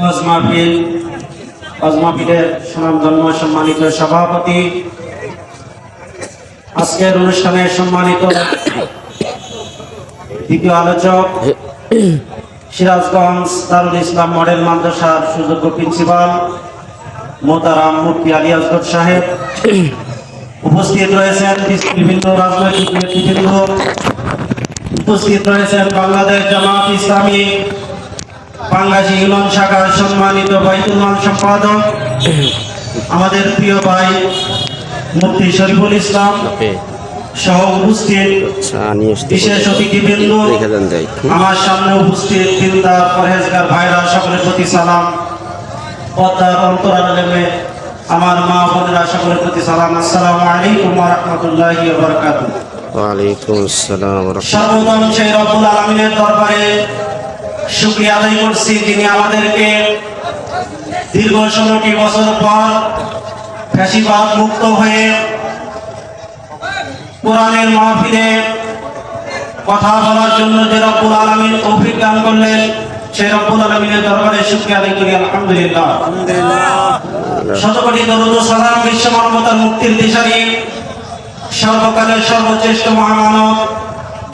ওয়াজ মাহফিল ওয়াজ সুনামধন্য সম্মানিত সভাপতি, আজকের অনুষ্ঠানে সম্মানিত দ্বিতীয় আলোচক, সিরাজগঞ্জ দারুল ইসলাম মডেল মাদ্রাসার সুযোগ্য প্রিন্সিপাল মোতারাম মুফতি আলী আসগর সাহেব। উপস্থিত রয়েছেন বিভিন্ন রাজনৈতিক নেতৃবৃন্দ। উপস্থিত রয়েছেন বাংলাদেশ জামাত ইসলামী বাংলাদেশ ইউনিয়ন শাখার সম্মানিত বাইতুল সম্পাদক আমাদের প্রিয় ভাই মুফতি শরীফুল ইসলাম সহ উপস্থিত আসতে বিশেষ অতিথিবৃন্দ আমার সামনে উপস্থিত দিনদার পরহেজগার ভাইরা সকলের প্রতি সালাম। পদ্মার অন্তরালে আমার মা বোনেরা সকলের প্রতি সালাম। আসসালামু আলাইকুম ওয়া রাহমাতুল্লাহি ওয়া বারাকাতুহু। ওয়ালাইকুম আসসালাম ওয়া রাহমাতুল্লাহ। সেই রব্বুল আলমিনের দরবারে শুক্রিয়া আদায় করছি। যিনি আমাদেরকে দীর্ঘ ষোলোটি বছর পর ফ্যাসিবাদ মুক্ত হয়ে কোরআনের মাহফিলে কথা বলার জন্য যে রব্বুল আলমিন তৌফিক দান করলেন সেই রব্বুল আলমিনের দরবারে শুক্রিয়া আদায় করি আলহামদুলিল্লাহ। শতকোটি দরুদ সালাম বিশ্ব মানবতার মুক্তির দিশারি সর্বকালের সর্বশ্রেষ্ঠ মহামানব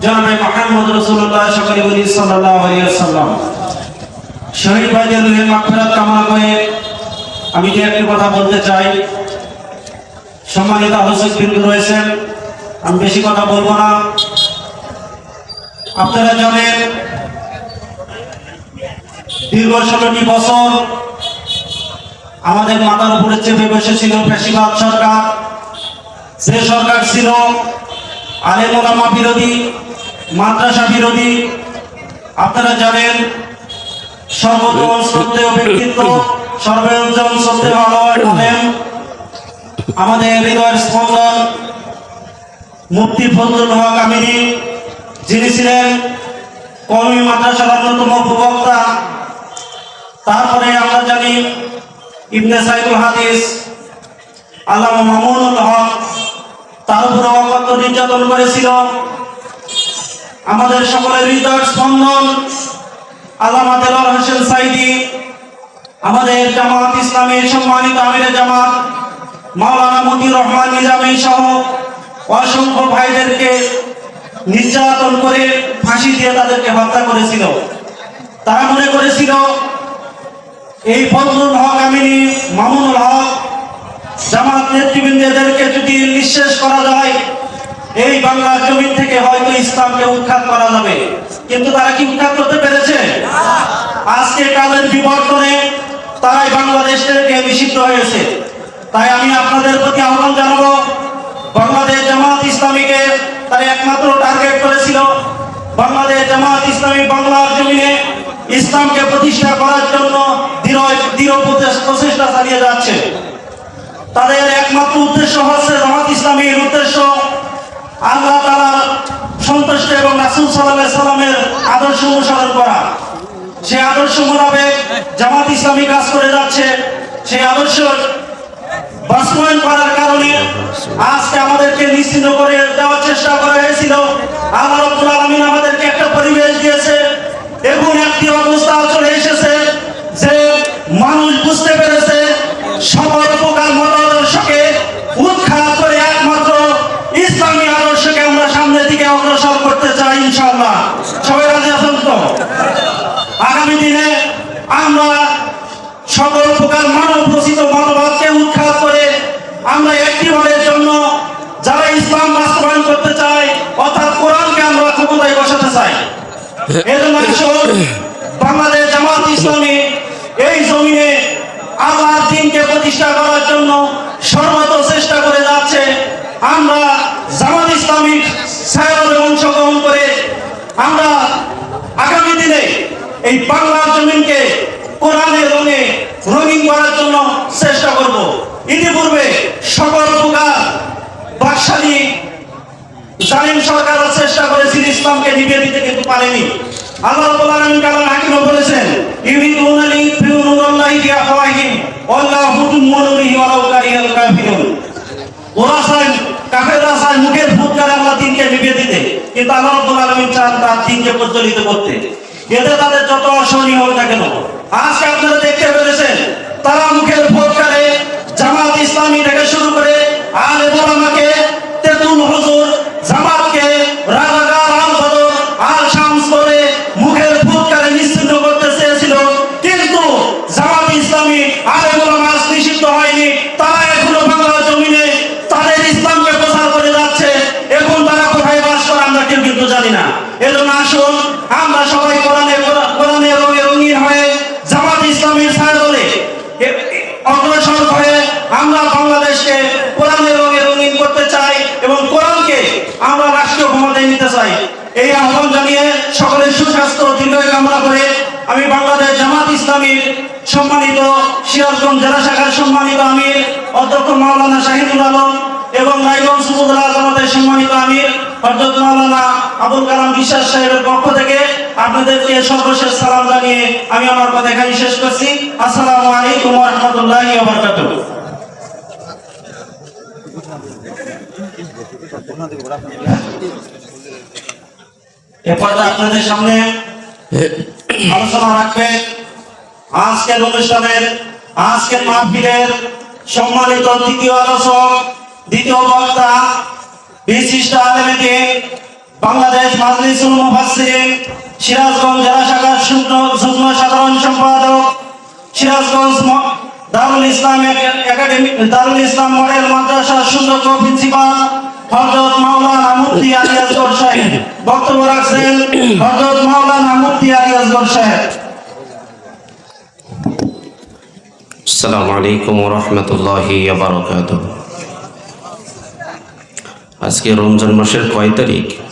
জনাবে মোহাম্মদ করে আমি যে একটি কথা বলতে চাই। সম্মানিত আলোচক বিন্দু রয়েছেন, আমি বেশি কথা বলব না। আপনারা জানেন, দীর্ঘ ষোলোটি বছর আমাদের মাথার উপরে চেপে বসেছিল ফ্যাসিবাদ সরকার। যে সরকার ছিল আলেমোলামা বিরোধী মাদ্রাসা বিরোধী, আপনারা জানেন আমাদের হক যিনি ছিলেন কমি অন্যতম তারপরে আমরা জানি ইবনে সাইদুল হাদিস, আল্লামা মামুনুল হক, তার উপরে অকথ্য নির্যাতন করেছিল। আমাদের সকলের হৃদয় স্পন্দন। দেলোয়ার হোসেন সাইদি, আমাদের জামাত ইসলামের সম্মানিত আমিরে জামাত, মাওলানা মতিউর রহমান নিজামী সহ অসংখ্য ভাইদেরকে নির্যাতন করে ফাঁসি দিয়ে তাদেরকে হত্যা করেছিল। তারা মনে করেছিল, এই ফজলুল হক আমিনী মামুনুল হক জামাত নেতৃবৃন্দদেরকে যদি নিঃশেষ করা যায় এই বাংলার জমিন থেকে হয়তো ইসলামকে উৎখাত করা যাবে। কিন্তু তারা কি উৎখাত করতে পেরেছে? আজকে কালের বিবর্তনে তারাই বাংলাদেশ থেকে নিষিদ্ধ হয়েছে। তাই আমি আপনাদের প্রতি আহ্বান জানাব, বাংলাদেশ জামাত ইসলামীকে তারা একমাত্র টার্গেট করেছিল, বাংলাদেশ জামাত ইসলামী বাংলার জমিনে ইসলামকে প্রতিষ্ঠা করার জন্য প্রচেষ্টা চালিয়ে যাচ্ছে। তাদের একমাত্র উদ্দেশ্য হচ্ছে জামাত ইসলামীর উদ্দেশ্য আল্লাহ তালার সন্তুষ্ট এবং রাসুল সাল্লাহ সাল্লামের আদর্শ অনুসরণ করা। সেই আদর্শ মোতাবেক জামাত ইসলামী কাজ করে যাচ্ছে। সেই আদর্শ বাস্তবায়ন করার কারণে আজকে আমাদেরকে নিশ্চিন্ত করে দেওয়ার চেষ্টা করা হয়েছিল। আল্লাহ রব্বুল আলামিন আমাদেরকে একটা পরিবেশ দিয়েছে এবং একটি অবস্থা চলে এসেছে যে মানুষ বুঝতে পেরেছে সকল প্রকার মতাদর্শকে উৎখাত করে একমাত্র ইসলামী আদর্শকে আমরা সামনের দিকে অগ্রসর করতে চাই ইনশাআল্লাহ সবাই রাজি আছেন তো আগামী দিনে আমরা সকল প্রকার মানব রচিত মতবাদকে উৎখাত করে আমরা একটিবারের জন্য যারা ইসলাম বাস্তবায়ন করতে চায় অর্থাৎ কোরআনকে আমরা ক্ষমতায় বসাতে বাংলাদেশ জামাত ইসলামী এই জমিনে আল্লাহর দিনকে প্রতিষ্ঠা করার জন্য সর্বত চেষ্টা করে যাচ্ছে। আমরা জামাত ইসলামী সাহেবের অংশগ্রহণ করে আমরা আগামী দিনে এই বাংলার জমিনকে কোরআনের রঙে রঙিন করার জন্য চেষ্টা করব। ইতিপূর্বে জালিম সরকার চেষ্টা করেছিল ইসলামকে নিভিয়ে দিতে কিন্তু পারেনি। আল্লাহ রাব্বুল আলামিন কালাম বলেছেন, ইউরিদুনা ওয়াল্লাহু ওয়ালাউ কারিহাল কাফিরুন। ওরা কাফেররা মুখের আল্লাহ দিনকে দিতে, কিন্তু আল্লাহ রাব্বুল আলামিন চান তার দিনকে প্রজ্বলিত করতে। এতে তাদের যত অসহনীয় হোক না কেন। আজকে আপনারা দেখতে পেরেছেন, তারা মুখের করে জামাত ইসলামী থেকে শুরু করে আলে বোলামাকে কিন্তু জানি না। এজন্য আসুন, আমরা সবাই কোরআনে কোরআনে রঙে রঙিন হয়ে জামাত ইসলামীর ছায়া দলে অগ্রসর হয়ে আমরা বাংলাদেশকে কোরআনের রঙে রঙিন করতে চাই এবং কোরআনকে আমরা রাষ্ট্রীয় ক্ষমতায় নিতে চাই। এই আহ্বান জানিয়ে সকলের সুস্বাস্থ্য দীর্ঘায়ু কামনা করে আমি বাংলাদেশ জামাত ইসলামীর সম্মানিত সিরাজগঞ্জ জেলা শাখার সম্মানিত আমির, অধ্যক্ষ মাওলানা শাহিদুল আলম এবং রায়গঞ্জ সুবুদুল আজমাতের সম্মানিত আমির হজরত আপনাদের সামনে আলোচনা আজকের অনুষ্ঠানের আজকের মাহফিলের সম্মানিত দ্বিতীয় আলোচক দ্বিতীয় বক্তা বিশিষ্ট আলেমেকে বাংলাদেশ মাজলিসুল মুফাসসিরিন সিরাজগঞ্জ জেলা শাখার যুগ্ম সাধারণ সম্পাদক, সিরাজগঞ্জ দারুল ইসলাম একাডেমি দারুল ইসলাম মডেল মাদ্রাসার সুন্দর প্রিন্সিপাল হযরত মাওলানা মুফতি আলী আসগর সাহেব। বক্তব্য রাখছেন হযরত মাওলানা মুফতি আলী আসগর সাহেব। আসসালামু আলাইকুম রহমতুল্লাহি বারকাত আজকে রমজান মাসের কয় তারিখ?